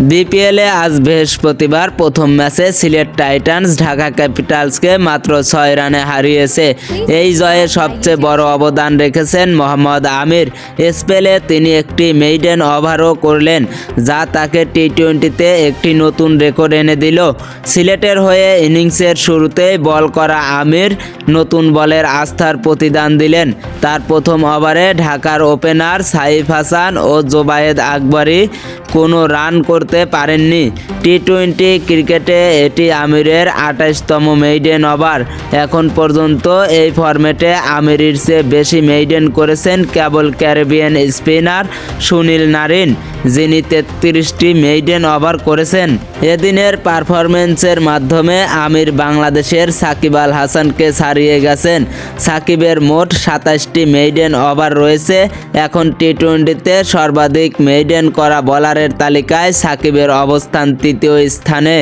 বিপিএলে আজ বৃহস্পতিবার প্রথম ম্যাচে সিলেট টাইটান্স ঢাকা ক্যাপিটালসকে মাত্র ছয় রানে হারিয়েছে। এই জয়ে সবচেয়ে বড় অবদান রেখেছেন মোহাম্মদ আমির। স্পেলে তিনি একটি মেইডেন ওভারও করলেন, যা তাকে টি টোয়েন্টিতে একটি নতুন রেকর্ড এনে দিল। সিলেটের হয়ে ইনিংসের শুরুতেই বল করা আমির নতুন বলের আস্থার প্রতিদান দিলেন। তার প্রথম ওভারে ঢাকার ওপেনার সাইফ হাসান ও জোবায়েদ আকবরী কোনো রান করতে পারেননি। টি টোয়েন্টি ক্রিকেটে এটি আমিরের আঠাশতম মেইডেন ওভার। এখন পর্যন্ত এই ফর্মেটে আমিরের চেয়ে বেশি মেইডেন করেছেন কেবল ক্যারিবিয়ান স্পিনার সুনীল নারিন। যিনি তেত্রিশটি মেইডেন ওভার করেছেন, এদিনের পারফরমেন্সের মাধ্যমে আমির বাংলাদেশের সাকিব আল হাসানকে ছাড়িয়ে গেছেন। সাকিবের মোট সাতাশটি মেইডেন ওভার রয়েছে। এখন টি টোয়েন্টিতে সর্বাধিক মেইডেন করা বলারের তালিকায় সাকিবের অবস্থান তৃতীয় স্থানে।